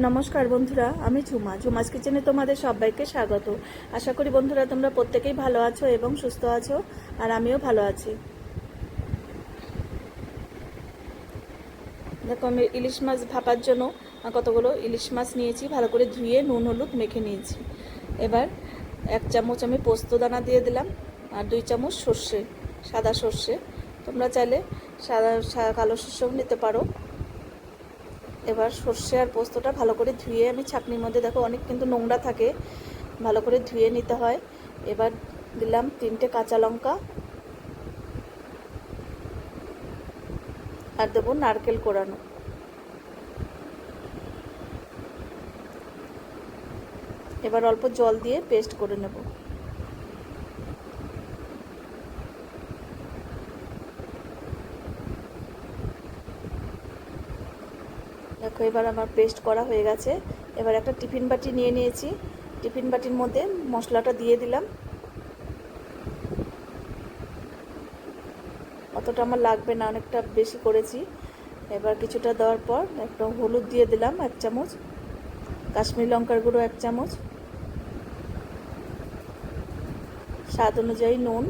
নমস্কার বন্ধুরা, আমি ঝুমা। ঝুমাস কিচেনে তোমাদের সবাইকে স্বাগত। আশা করি বন্ধুরা তোমরা প্রত্যেকেই ভালো আছো এবং সুস্থ আছো, আর আমিও ভালো আছি। দেখো, আমি ইলিশ মাছ ভাপার জন্য কতগুলো ইলিশ মাছ নিয়েছি। ভালো করে ধুয়ে নুন, হলুদ মেখে নিয়েছি। এবার এক চামচ আমি পোস্ত দানা দিয়ে দিলাম, আর দুই চামচ সর্ষে, সাদা সর্ষে। তোমরা চাইলে সাদা কালো সর্ষেও নিতে পারো। এবার সর্ষে আর পোস্তটা ভালো করে ধুয়ে আমি ছাঁকনির মধ্যে, দেখো অনেক কিন্তু নোংরা থাকে, ভালো করে ধুয়ে নিতে হয়। এবার দিলাম তিনটে কাঁচা লঙ্কা আর দেবো নারকেল কোড়ানো এবার অল্প জল দিয়ে পেস্ট করে নেব। দেখো, এবার আমার পেস্ট করা হয়ে গেছে। এবার একটা টিফিন বাটি নিয়ে নিয়েছি। টিফিন বাটির মধ্যে মশলাটা দিয়ে দিলাম। অতটা আমার লাগবে না, অনেকটা বেশি করেছি। এবার কিছুটা দেওয়ার পর একটা হলুদ দিয়ে দিলাম, এক চামচ। কাশ্মীরি লঙ্কার গুঁড়ো, এক চামচ। স্বাদ অনুযায়ী নুন।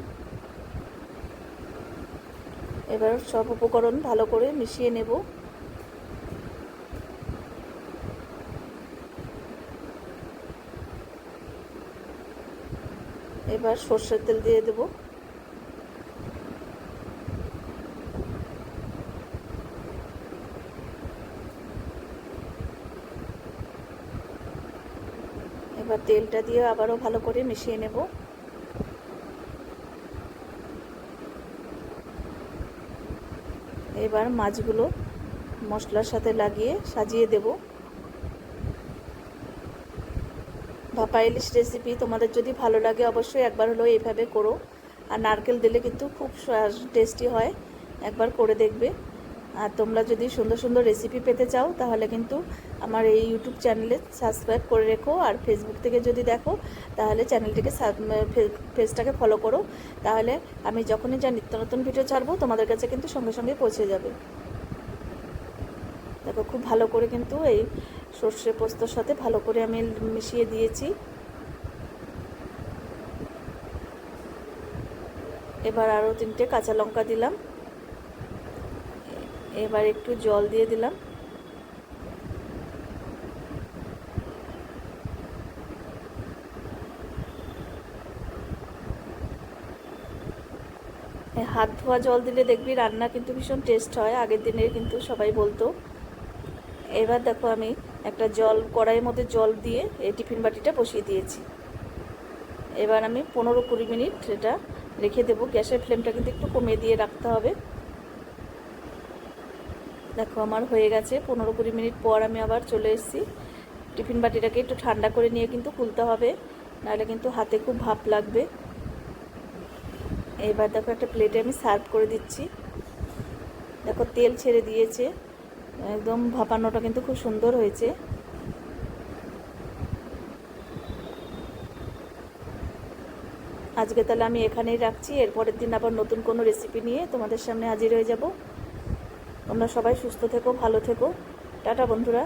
এবার সব উপকরণ ভালো করে মিশিয়ে নেব। এবার সর্ষের তেল দিয়ে দেব। এবার তেলটা দিয়ে আবারও ভালো করে মিশিয়ে নেব। এবার মাছগুলো মশলার সাথে লাগিয়ে সাজিয়ে দেব। ভাপা ইলিশ রেসিপি তোমাদের যদি ভালো লাগে অবশ্যই একবার হলেও এইভাবে করো। আর নারকেল দিলে কিন্তু খুব টেস্টি হয়। একবার করে দেখবে। আর তোমরা যদি সুন্দর সুন্দর রেসিপি পেতে চাও, তাহলে কিন্তু আমার এই ইউটিউব চ্যানেলে সাবস্ক্রাইব করে রেখো। আর ফেসবুক থেকে যদি দেখো, তাহলে চ্যানেলটিকে পেজটাকে ফলো করো। তাহলে আমি যখনই যা নিত্য নতুন ভিডিও ছাড়বো, তোমাদের কাছে কিন্তু সঙ্গে সঙ্গে পৌঁছে যাবে। দেখো, খুব ভালো করে কিন্তু এই সর্ষে পোস্তর সাথে ভালো করে আমি মিশিয়ে দিয়েছি। এবার আরও তিনটে কাঁচা লঙ্কা দিলাম। এবার একটু জল দিয়ে দিলাম। হাত ধোয়া জল দিলে দেখবি রান্না কিন্তু ভীষণ টেস্ট হয়, আগের দিনের কিন্তু সবাই বলতো। এবার দেখো আমি একটা জল, কড়াইয়ের মধ্যে জল দিয়ে এই টিফিন বাটিটা বসিয়ে দিয়েছি। এবার আমি পনেরো কুড়ি মিনিট এটা রেখে দেবো। গ্যাসের ফ্লেমটা কিন্তু একটু কমিয়ে দিয়ে রাখতে হবে। দেখো, আমার হয়ে গেছে। পনেরো কুড়ি মিনিট পর আমি আবার চলে এসেছি। টিফিন বাটিটাকে একটু ঠান্ডা করে নিয়ে কিন্তু খুলতে হবে। নাহলে কিন্তু হাতে খুব ভাপ লাগবে। এবার দেখো, একটা প্লেটে আমি সার্ভ করে দিচ্ছি। দেখো, তেল ছেড়ে দিয়েছে। একদম ভাপানোটা কিন্তু খুব সুন্দর হয়েছে। আজকে তাহলে আমি এখানেই রাখছি, এরপরের দিন আবার নতুন কোনো রেসিপি নিয়ে তোমাদের সামনে হাজির হয়ে যাব। তোমরা সবাই সুস্থ থেকো, ভালো থেকো। টাটা বন্ধুরা।